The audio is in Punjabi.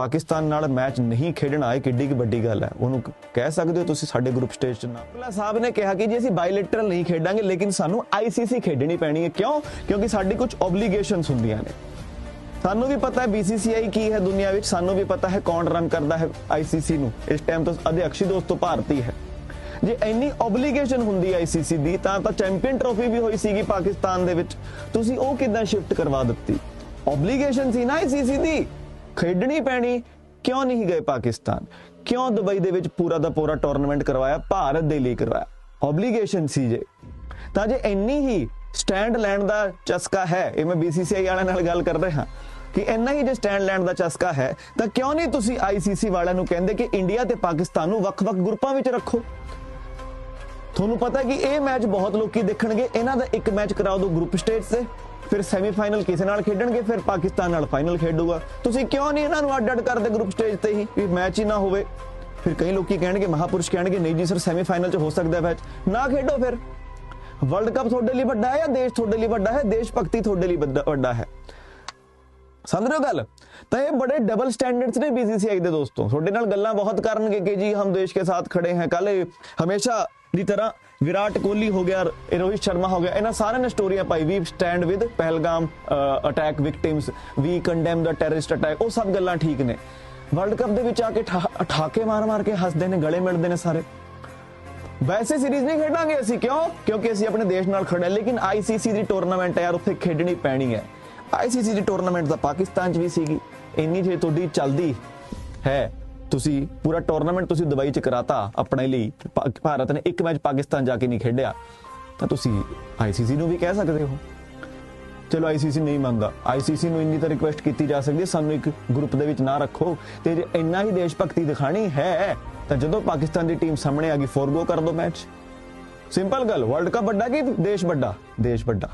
ਪਾਕਿਸਤਾਨ ਨਾਲ ਮੈਚ ਨਹੀਂ ਖੇਡਣਾ ਇਹ ਕਿੱਡੀ ਵੱਡੀ ਗੱਲ ਹੈ। ਉਹਨੂੰ ਕਹਿ ਸਕਦੇ ਹੋ ਤੁਸੀਂ ਸਾਡੇ ਗਰੁੱਪ ਸਟੇਜ 'ਚ ਨਾ। ਭੁੱਲਾ ਸਾਹਿਬ ਨੇ ਕਿਹਾ ਕਿ ਜੀ ਅਸੀਂ ਬਾਇਲੇਟਰਲ ਨਹੀਂ ਖੇਡਾਂਗੇ, ਲੇਕਿਨ ਸਾਨੂੰ ਆਈਸੀਸੀ ਖੇਡਣੀ ਪੈਣੀ ਹੈ। ਕਿਉਂ? ਕਿਉਂਕਿ ਸਾਡੀ ਕੁਝ ਓਬਲੀਗੇਸ਼ਨਸ ਹੁੰਦੀਆਂ ਨੇ। ਸਾਨੂੰ ਵੀ ਪਤਾ ਹੈ BCCI ਕੀ ਹੈ ਦੁਨੀਆ ਵਿੱਚ। ਸਾਨੂੰ ਵੀ ਪਤਾ ਹੈ ਕੌਣ ਰਨ ਕਰਦਾ ਹੈ ICC ਨੂੰ। ਇਸ ਟਾਈਮ ਤੋਂ ਅਧਿਕਸ਼ੀ ਦੋਸਤੋ ਭਾਰਤੀ ਹੈ। ਜੇ ਇੰਨੀ ਓਬਲੀਗੇਸ਼ਨ ਹੁੰਦੀ ਹੈ ICC ਦੀ, ਤਾਂ ਤਾਂ ਚੈਂਪੀਅਨ ਟਰੋਫੀ ਵੀ ਹੋਈ ਸੀਗੀ ਪਾਕਿਸਤਾਨ ਦੇ ਵਿੱਚ। ਤੁਸੀਂ ਉਹ ਕਿਦਾਂ ਸ਼ਿਫਟ ਕਰਵਾ ਦਿੱਤੀ? ਓਬਲੀਗੇਸ਼ਨ ਸੀ ਨਾ ICC ਦੀ। ਖੇਡਣੀ ਪੈਣੀ, ਕਿਉਂ ਨਹੀਂ ਗਏ ਪਾਕਿਸਤਾਨ? ਕਿਉਂ ਦੁਬਈ ਦੇ ਵਿੱਚ ਪੂਰਾ ਦਾ ਪੂਰਾ ਟੂਰਨਾਮੈਂਟ ਕਰਵਾਇਆ, ਭਾਰਤ ਦੇ ਲਈ ਕਰਵਾਇਆ? ਓਬਲੀਗੇਸ਼ਨ ਸੀ ਜੇ। ਤਾਂ ਜੇ ਇੰਨੀ ਹੀ ਸਟੈਂਡ ਲੈਣ ਦਾ ਚਸਕਾ ਹੈ, ਇਹ ਮੈਂ BCCI ਵਾਲਿਆਂ ਨਾਲ ਗੱਲ ਕਰ ਰਿਹਾ, ਕਿ ਇੰਨਾ ਹੀ ਜੇ ਸਟੈਂਡ ਲੈਣ ਦਾ ਚਸਕਾ ਹੈ, ਤਾਂ ਕਿਉਂ ਨਹੀਂ ਤੁਸੀਂ ICC ਵਾਲਿਆਂ ਨੂੰ ਕਹਿੰਦੇ ਕਿ ਇੰਡੀਆ ਤੇ ਪਾਕਿਸਤਾਨ ਨੂੰ ਵੱਖ-ਵੱਖ ਗਰੁੱਪਾਂ ਵਿੱਚ ਰੱਖੋ? ਤੁਹਾਨੂੰ ਪਤਾ ਕਿ ਇਹ ਮੈਚ ਬਹੁਤ ਲੋਕੀ ਦੇਖਣਗੇ, ਇਹਨਾਂ ਦਾ ਇੱਕ ਮੈਚ ਕਰਾਓ ਦੋ ਗਰੁੱਪ ਸਟੇਜ ਤੇ। ਫਿਰ ਸੈਮੀਫਾਈਨਲ ਕਿਸੇ ਨਾਲ ਖੇਡਣਗੇ, ਫਿਰ ਪਾਕਿਸਤਾਨ ਨਾਲ ਫਾਈਨਲ ਖੇਡੂਗਾ। ਤੁਸੀਂ ਕਿਉਂ ਨਹੀਂ ਇਹਨਾਂ ਨੂੰ ਅੱਡ-ਅੱਡ ਕਰਦੇ ਗਰੁੱਪ ਸਟੇਜ ਤੇ ਹੀ? ਵੀ ਮੈਚ ਹੀ ਨਾ ਹੋਵੇ। ਫਿਰ ਕਈ ਲੋਕੀ ਕਹਿਣਗੇ, ਮਹਾਪੁਰਸ਼ ਕਹਿਣਗੇ, ਨਹੀਂ ਜੀ ਸਰ ਸੈਮੀਫਾਈਨਲ 'ਚ ਹੋ ਸਕਦਾ ਮੈਚ ਨਾ ਖੇਡੋ ਫਿਰ। ਵਰਲਡ ਕੱਪ ਤੁਹਾਡੇ ਲਈ ਵੱਡਾ ਹੈ ਜਾਂ ਦੇਸ਼ ਤੁਹਾਡੇ ਲਈ ਵੱਡਾ ਹੈ? ਦੇਸ਼ ਭਗਤੀ ਤੁਹਾਡੇ ਲਈ ਵੱਡਾ- ਵੱਡਾ ਹੈ। ਸਮਝ ਰਹੇ ਹੋ ਗੱਲ? ਤਾਂ ਇਹ ਬੜੇ ਡਬਲ ਸਟੈਂਡਰਡਸ ਨੇ BCCI ਦੇ ਦੋਸਤੋ। ਤੁਹਾਡੇ ਨਾਲ ਗੱਲਾਂ ਬਹੁਤ ਕਰਨਗੇ ਕਿ ਜੀ, ਹਮ ਦੇਸ਼ ਕੇ ਸਾਥ ਖੜੇ हैं ਕੱਲ ਹਮੇਸ਼ਾ ਦੀ ਤਰ੍ਹਾਂ ਵਿਰਾਟ ਕੋਹਲੀ ਹੋ ਗਿਆ, ਰੋਹਿਤ ਸ਼ਰਮਾ ਹੋ ਗਿਆ, ਇਹਨਾਂ ਸਾਰਿਆਂ ਨੇ ਸਟੋਰੀਆਂ ਪਾਈ ਵੀ stand with Pahalgam attack victims we condemn ਦਾ ਟੈਰਰਿਸਟ ਅਟੈਕ ਉਹ ਸਭ ਗੱਲਾਂ ਠੀਕ ਨੇ। ਵਰਲਡ ਕੱਪ ਦੇ ਵਿੱਚ ਆ ਕੇ ਠਾਕੇ ਮਾਰ ਮਾਰ ਕੇ ਹੱਸਦੇ ਨੇ, ਗਲੇ ਮਿਲਦੇ ਨੇ ਸਾਰੇ। ਵੈਸੇ ਸੀਰੀਜ਼ ਨਹੀਂ ਖੇਡਾਂਗੇ ਅਸੀਂ, ਕਿਉਂ? ਕਿਉਂਕਿ ਅਸੀਂ ਆਪਣੇ ਦੇਸ਼ ਨਾਲ ਖੜੇ ਹਾਂ, ਲੇਕਿਨ ਆਈਸੀਸੀ ਦੀ ਟੂਰਨਾਮੈਂਟ ਹੈ ਯਾਰ, ਉੱਥੇ ਖੇਡਣੀ ਪੈਣੀ ਹੈ। ਆਈਸੀਸੀ ਦੀ ਟੂਰਨਾਮੈਂਟ ਤਾਂ ਪਾਕਿਸਤਾਨ 'ਚ ਵੀ ਸੀਗੀ, ਇੰਨੀ ਜੇ ਤੁਹਾਡੀ ਚੱਲਦੀ ਹੈ। ਤੁਸੀਂ ਪੂਰਾ ਟੂਰਨਾਮੈਂਟ ਤੁਸੀਂ ਦੁਬਈ 'ਚ ਕਰਾਤਾ ਆਪਣੇ ਲਈ। ਭਾ- ਭਾਰਤ ਨੇ ਇੱਕ ਮੈਚ ਪਾਕਿਸਤਾਨ ਜਾ ਕੇ ਨਹੀਂ ਖੇਡਿਆ। ਤਾਂ ਤੁਸੀਂ ਆਈਸੀਸੀ ਨੂੰ ਵੀ ਕਹਿ ਸਕਦੇ ਹੋ। ਚਲੋ ਆਈਸੀਸੀ ਨਹੀਂ ਮੰਨਦਾ। ਆਈਸੀਸੀ ਨੂੰ ਇੰਨੀ ਤਾਂ ਰਿਕੁਐਸਟ ਕੀਤੀ ਜਾ ਸਕਦੀ ਹੈ, ਸਾਨੂੰ ਇੱਕ ਗਰੁੱਪ ਦੇ ਵਿੱਚ ਨਾ ਰੱਖੋ। ਤੇ ਜੇ ਇੰਨਾ ਹੀ ਦੇਸ਼ ਭਗਤੀ ਦਿਖਾਣੀ ਹੈ, ਤਾਂ ਜਦੋਂ ਪਾਕਿਸਤਾਨ ਦੀ ਟੀਮ ਸਾਹਮਣੇ ਆ ਗਈ ਫੋਰਗੋ ਕਰ ਦੋ ਮੈਚ। ਸਿੰਪਲ ਗੱਲ ਵਰਲਡ ਕੱਪ ਵੱਡਾ ਕਿ ਦੇਸ਼ ਵੱਡਾ? ਦੇਸ਼ ਵੱਡਾ।